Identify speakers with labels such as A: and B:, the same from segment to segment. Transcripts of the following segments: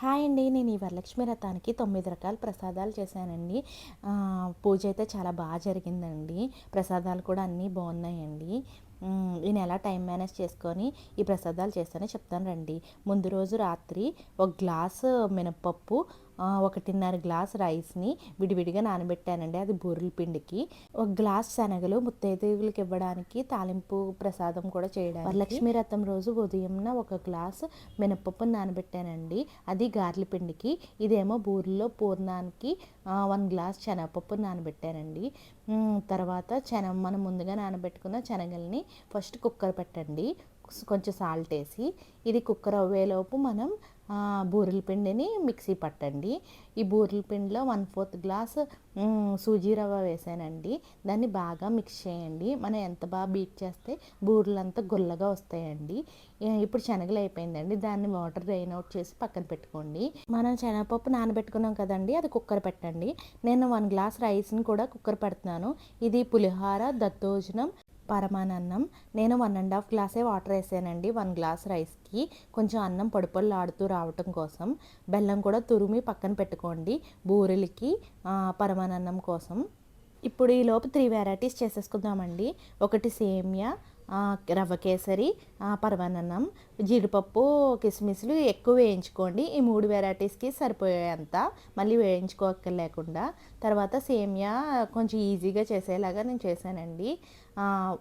A: Hi అండి. నేను ఈ వరలక్ష్మి రథానికి తొమ్మిది రకాల ప్రసాదాలు చేశానండి. పూజ అయితే చాలా బాగా జరిగిందండి. ప్రసాదాలు కూడా అన్నీ బాగున్నాయండి. నేను ఎలా టైం మేనేజ్ చేసుకొని ఈ ప్రసాదాలు చేస్తానో చెప్తాను రండి. ముందు రోజు రాత్రి ఒక గ్లాసు మినప్పప్పు ఒకటిన్నర గ్లాస్ రైస్ని విడివిడిగా నానబెట్టానండి. అది బూరెల పిండికి. ఒక గ్లాస్ శనగలు ముత్తైదువులకి ఇవ్వడానికి తాలింపు ప్రసాదం కూడా చేయడానికి వరలక్ష్మి రథం రోజు ఉదయంన ఒక గ్లాస్ మినపప్పు నానబెట్టానండి. అది గార్ల పిండికి. ఇదేమో బూరెల్లో పూర్ణానికి వన్ గ్లాస్ శనగపప్పు నానబెట్టానండి. తర్వాత చెన మనం ముందుగా నానబెట్టుకున్న శనగల్ని ఫస్ట్ కుక్కర్ పెట్టండి. కొంచెం సాల్ట్ వేసి. ఇది కుక్కర్ అవ్వేలోపు మనం బూరెల పిండిని మిక్సీ పట్టండి. ఈ బూరెల పిండిలో వన్ ఫోర్త్ గ్లాస్ సూజీ రవ్వ వేసానండి. దాన్ని బాగా మిక్స్ చేయండి. మనం ఎంత బాగా బీట్ చేస్తే బూరెలు అంతా గుల్లగా వస్తాయండి. ఇప్పుడు శనగలు అయిపోయిందండి. దాన్ని వాటర్ డ్రైన్ అవుట్ చేసి పక్కన పెట్టుకోండి. మనం శనగపప్పు నానబెట్టుకున్నాం కదండి అది కుక్కర్ పెట్టండి. నేను వన్ గ్లాస్ రైస్ని కూడా కుక్కర్ పెడుతున్నాను. ఇది పులిహోర దత్తోజనం పరమానన్నం నేను వన్ అండ్ హాఫ్ గ్లాసే వాటర్ వేసానండి. వన్ గ్లాస్ రైస్కి కొంచెం అన్నం పొడి ఆడుతూ రావటం కోసం. బెల్లం కూడా తురిమి పక్కన పెట్టుకోండి. బూరెలకి పరమానన్నం కోసం. ఇప్పుడు ఈ లోపు త్రీ వెరైటీస్ చేసేసుకుందామండి. ఒకటి సేమియా రవ్వ కేసరి ఆ, పరమాన్నం జీడిపప్పు కిస్మిస్లు ఎక్కువ వేయించుకోండి. ఈ మూడు వెరైటీస్కి సరిపోయేంత మళ్ళీ వేయించుకోక్కర్లేకుండా. తర్వాత సేమియా కొంచెం ఈజీగా చేసేలాగా నేను చేశానండి.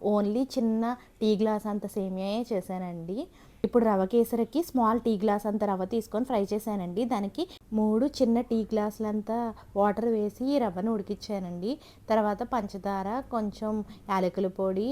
A: ఓన్లీ చిన్న టీ గ్లాస్ అంత సేమియాయే చేశానండి. ఇప్పుడు రవ్వ కేసరికి స్మాల్ టీ గ్లాస్ అంత రవ్వ తీసుకొని ఫ్రై చేశానండి. దానికి మూడు చిన్న టీ గ్లాసులంత వాటర్ వేసి ఈ రవ్వను ఉడికించానండి తర్వాత పంచదార కొంచెం యాలకుల పొడి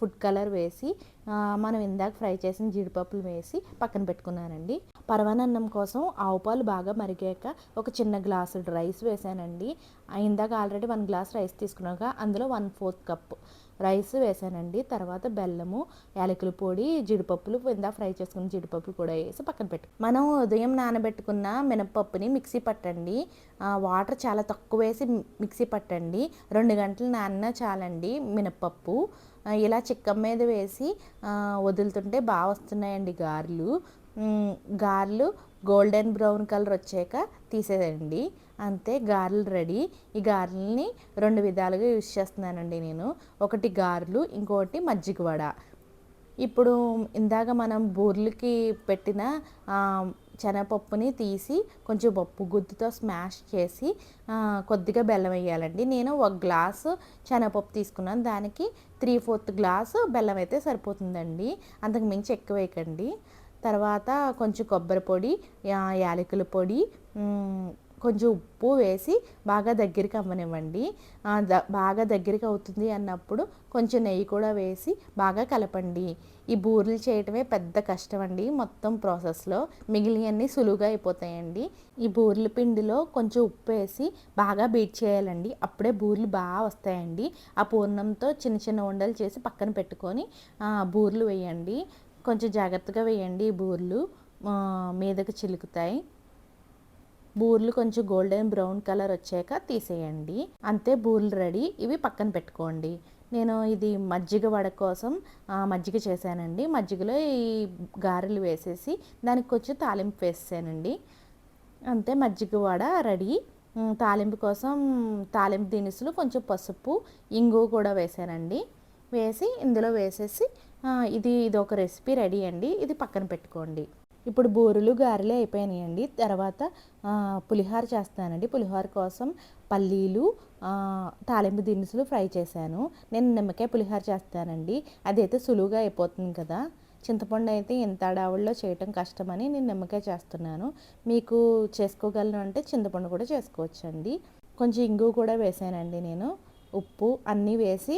A: ఫుడ్ కలర్ వేసి మనం ఇందాక ఫ్రై చేసిన జీడిపప్పులు వేసి పక్కన పెట్టుకున్నానండి. పరమాన్నం కోసం ఆవు పాలు బాగా మరిగాక ఒక చిన్న గ్లాసు రైస్ వేసానండి. ఆ, ఇందాక ఆల్రెడీ వన్ గ్లాస్ రైస్ తీసుకున్నాక అందులో వన్ ఫోర్త్ కప్ రైస్ వేసానండి. తర్వాత బెల్లము యాలకుల పొడి జీడిపప్పులు ఇందా ఫ్రై చేసుకున్న జీడిపప్పులు కూడా వేసి పక్కన పెట్టు. మనం ఉదయం నానబెట్టుకున్న మినపప్పుని మిక్సీ పట్టండి. వాటర్ చాలా తక్కువ వేసి మిక్సీ పట్టండి. రెండు గంటలు నాన్న చాలండి మినప్పప్పు. ఇలా చిక్కం మీద వేసి వదులుతుంటే బాగా వస్తున్నాయండి గారెలు. గారెలు గోల్డెన్ బ్రౌన్ కలర్ వచ్చాక తీసేయండి. అంతే గారెలు రెడీ. ఈ గారెల్ని రెండు విధాలుగా యూజ్ చేస్తున్నానండి నేను. ఒకటి గారెలు ఇంకోటి మజ్జిగ వడ. ఇప్పుడు ఇందాక మనం బూర్లకి పెట్టిన శనగపప్పుని తీసి కొంచెం పప్పు గుద్దుతో స్మాష్ చేసి కొద్దిగా బెల్లం వేయాలండి. నేను ఒక గ్లాసు శనగపప్పు తీసుకున్నాను. దానికి త్రీ ఫోర్త్ గ్లాసు బెల్లం అయితే సరిపోతుందండి. అంతకు మించి ఎక్కువ వేయకండి. తర్వాత కొంచెం కొబ్బరి పొడి యాలకుల పొడి కొంచెం ఉప్పు వేసి బాగా దగ్గరికి అవ్వనివ్వండి. ద- బాగా దగ్గరికి అవుతుంది అన్నప్పుడు కొంచెం నెయ్యి కూడా వేసి బాగా కలపండి. ఈ బూరెలు చేయటమే పెద్ద కష్టం అండి మొత్తం ప్రాసెస్లో. మిగిలినవన్నీ సులువుగా అయిపోతాయండి. ఈ బూరెల పిండిలో కొంచెం ఉప్పు వేసి బాగా బీట్ చేయాలండి. అప్పుడే బూరెలు బాగా వస్తాయండి. ఆ పూర్ణంతో చిన్న చిన్న ఉండలు చేసి పక్కన పెట్టుకొని బూరెలు వేయండి. కొంచెం జాగ్రత్తగా వేయండి ఈ బూరెలు. మీదకు చిలుకుతాయి. బూర్లు కొంచెం గోల్డెన్ బ్రౌన్ కలర్ వచ్చాక తీసేయండి. అంతే బూర్లు రెడీ. ఇవి పక్కన పెట్టుకోండి. నేను ఇది మజ్జిగ వడ కోసం మజ్జిగ చేశానండి. మజ్జిగలో ఈ గారెలు వేసేసి దానికి కొంచెం తాలింపు వేసానండి అంతే మజ్జిగ వడ రెడీ. తాలింపు కోసం తాలింపు దినుసులు కొంచెం పసుపు ఇంగు కూడా వేసానండి. వేసి ఇందులో వేసేసి ఇది ఇది ఒక రెసిపీ రెడీ అండి. ఇది పక్కన పెట్టుకోండి. ఇప్పుడు బూరెలు గారెలు అయిపోయినాయండి. తర్వాత పులిహోర చేస్తానండి. పులిహోర కోసం పల్లీలు తాలింపు దినుసులు ఫ్రై చేశాను. నేను నిమ్మకాయ పులిహోర చేస్తానండి. అదైతే సులువుగా అయిపోతుంది కదా. చింతపండు అయితే ఇంత అడావుల్లో చేయటం కష్టమని నేను నిమ్మకాయ చేస్తున్నాను. మీకు చేసుకోగలను అంటే చింతపండు కూడా చేసుకోవచ్చండి. కొంచెం ఇంగువ కూడా వేసానండి నేను. ఉప్పు అన్నీ వేసి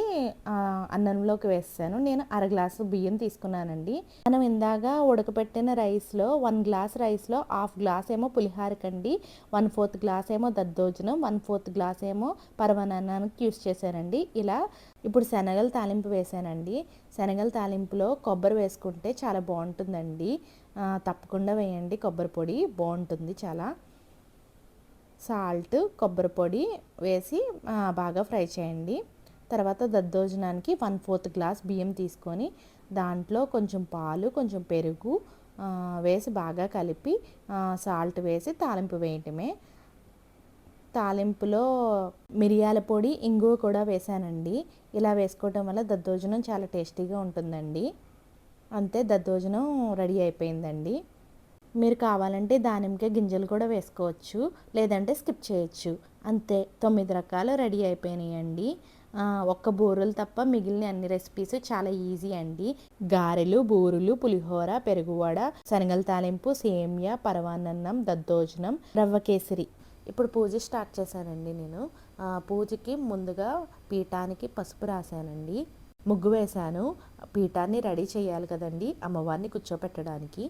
A: అన్నంలోకి వేసాను నేను అర గ్లాసు బియ్యం తీసుకున్నానండి. మనం ఇందాక ఉడకపెట్టిన రైస్లో వన్ గ్లాస్ రైస్లో హాఫ్ గ్లాస్ ఏమో పులిహారకండి వన్ ఫోర్త్ గ్లాస్ ఏమో దద్దోజనం వన్ ఫోర్త్ గ్లాస్ ఏమో పరమాన్నానికి యూస్ చేశానండి. ఇలా ఇప్పుడు శనగలు తాలింపు వేసానండి. శనగల తాలింపులో కొబ్బరి వేసుకుంటే చాలా బాగుంటుందండి. తప్పకుండా వేయండి. కొబ్బరి పొడి బాగుంటుంది చాలా. సాల్ట్ కొబ్బరి పొడి వేసి బాగా ఫ్రై చేయండి. తర్వాత దద్దోజనానికి వన్ ఫోర్త్ గ్లాస్ బియ్యం తీసుకొని దాంట్లో కొంచెం పాలు కొంచెం పెరుగు వేసి బాగా కలిపి సాల్ట్ వేసి తాలింపు వేయటమే. తాలింపులో మిరియాల పొడి ఇంగువ కూడా వేసానండి. ఇలా వేసుకోవటం వల్ల దద్దోజనం చాలా టేస్టీగా ఉంటుందండి. అంతే దద్దోజనం రెడీ అయిపోయిందండి. మీరు కావాలంటే దానిమ్మకాయ గింజలు కూడా వేసుకోవచ్చు లేదంటే స్కిప్ చేయొచ్చు. అంతే తొమ్మిది రకాలు రెడీ అయిపోయినాయండి. ఒక్క బూరెలు తప్ప మిగిలిన అన్ని రెసిపీస్ చాలా ఈజీ అండి. గారెలు బూరెలు పులిహోర పెరుగువడ శనగల తాలింపు సేమియా పరవానన్నం దద్దోజనం రవ్వ కేసరి. ఇప్పుడు పూజ స్టార్ట్ చేశానండి నేను. పూజకి ముందుగా పీఠానికి పసుపు రాశానండి. ముగ్గు వేశాను. పీఠాన్ని రెడీ చేయాలి కదండి అమ్మవారిని కూర్చోపెట్టడానికి.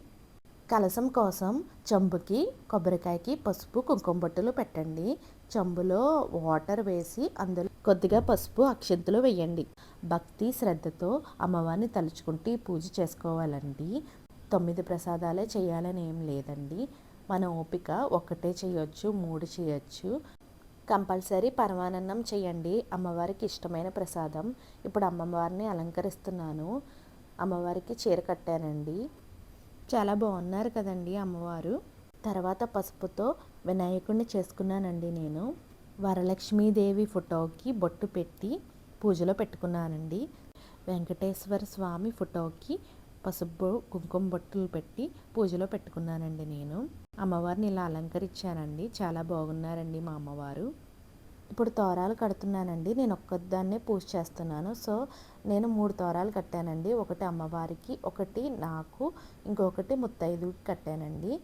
A: కలసం కోసం చెంబుకి కొబ్బరికాయకి పసుపు కుంకుమ బొట్టులు పెట్టండి. చెంబులో వాటర్ వేసి అందులో కొద్దిగా పసుపు అక్షంతులు వేయండి. భక్తి శ్రద్ధతో అమ్మవారిని తలుచుకుంటూ పూజ చేసుకోవాలండి. తొమ్మిది ప్రసాదాలే చేయాలని ఏం లేదండి. మన ఓపిక ఒకటే చేయొచ్చు మూడు చేయొచ్చు. కంపల్సరీ పరమానందం చేయండి. అమ్మవారికి ఇష్టమైన ప్రసాదం. ఇప్పుడు అమ్మవారిని అలంకరిస్తున్నాను. అమ్మవారికి చీర కట్టానండి. చాలా బాగున్నారు కదండి అమ్మవారు. తర్వాత పసుపుతో వినాయకుడిని చేసుకున్నానండి నేను. వరలక్ష్మీదేవి ఫోటోకి బొట్టు పెట్టి పూజలో పెట్టుకున్నానండి. వెంకటేశ్వర స్వామి ఫోటోకి పసుపు కుంకుమ బొట్టులు పెట్టి పూజలో పెట్టుకున్నానండి నేను. అమ్మవారిని ఇలా అలంకరించానండి. చాలా బాగున్నారండి మా అమ్మవారు. ఇప్పుడు తోరాలు కడుతున్నానండి. నేను ఒక్కదాన్నే పూజ చేస్తున్నాను. సో నేను మూడు తోరాలు కట్టానండి. ఒకటి అమ్మవారికి ఒకటి నాకు ఇంకొకటి ముత్తైదుకి కట్టానండి.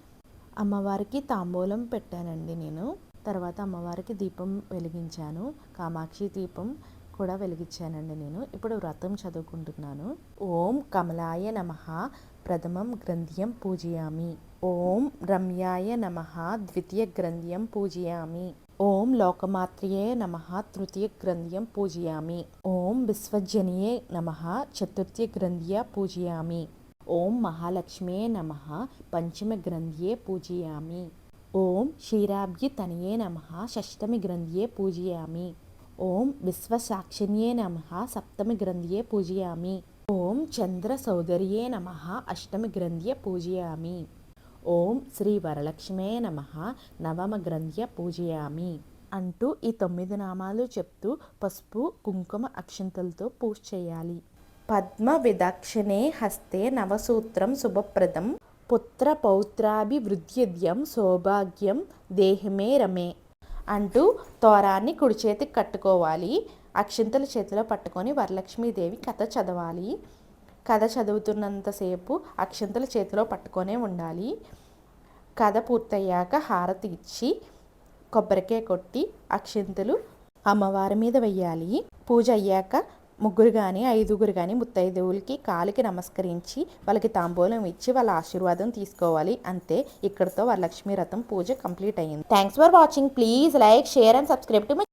A: అమ్మవారికి తాంబూలం పెట్టానండి నేను. తర్వాత అమ్మవారికి దీపం వెలిగించాను. కామాక్షి దీపం కూడా వెలిగించానండి నేను. ఇప్పుడు వ్రతం చదువుకుంటున్నాను. ఓం కమలాయ నమ. ప్రథమం గ్రంథ్యం పూజయామి. ఓం రమ్యాయ నమ. ద్వితీయ గ్రంథ్యం పూజయామి. ఓం లోకమాత్రియే నమ తృతీయ గ్రంథ్యం పూజయామి. ఓం విశ్వజనియే నమ చతుర్థ్య గ్రంథ్య పూజయామి. ఓం మహాలక్ష్మే నమ పంచమ గ్రంథ్యే పూజయామి. ఓం క్షీరాబ్జి తనయే నమ షష్టమి గ్రంథ్యే పూజయామి. ఓం విశ్వసాక్షిణ్యే నమ సప్తమి గ్రంథ్యే పూజయామి. ఓం చంద్ర సౌదర్యే నమ అష్టమి గ్రంథ్య పూజయామి. ఓం శ్రీ వరలక్ష్మే నమ. నవమ గ్రంథ్య పూజయామి అంటూ ఈ తొమ్మిది నామాలు చెప్తూ పసుపు కుంకుమ అక్షంతలతో పూజ చేయాలి. పద్మ విదక్షిణే హస్తే నవసూత్రం శుభప్రదం. పుత్ర పౌత్రాభివృద్ధ్యద్యం సౌభాగ్యం దేహమే రమే అంటూ తోరాన్ని కుడి చేతికి కట్టుకోవాలి. అక్షింతల చేతిలో పట్టుకొని వరలక్ష్మీదేవి కథ చదవాలి. కథ చదువుతున్నంతసేపు అక్షంతుల చేతిలో పట్టుకొనే ఉండాలి. కథ పూర్తయ్యాక హారతి ఇచ్చి కొబ్బరికాయ కొట్టి అక్షింతలు అమ్మవారి మీద వెయ్యాలి. పూజ అయ్యాక ముగ్గురు కానీ ఐదుగురు కానీ ముత్తైదువులకి కాలికి నమస్కరించి వాళ్ళకి తాంబూలం ఇచ్చి వాళ్ళ ఆశీర్వాదం తీసుకోవాలి. అంతే ఇక్కడతో వరలక్ష్మి రథం పూజ కంప్లీట్ అయ్యింది. Thanks for watching please like share and subscribe to my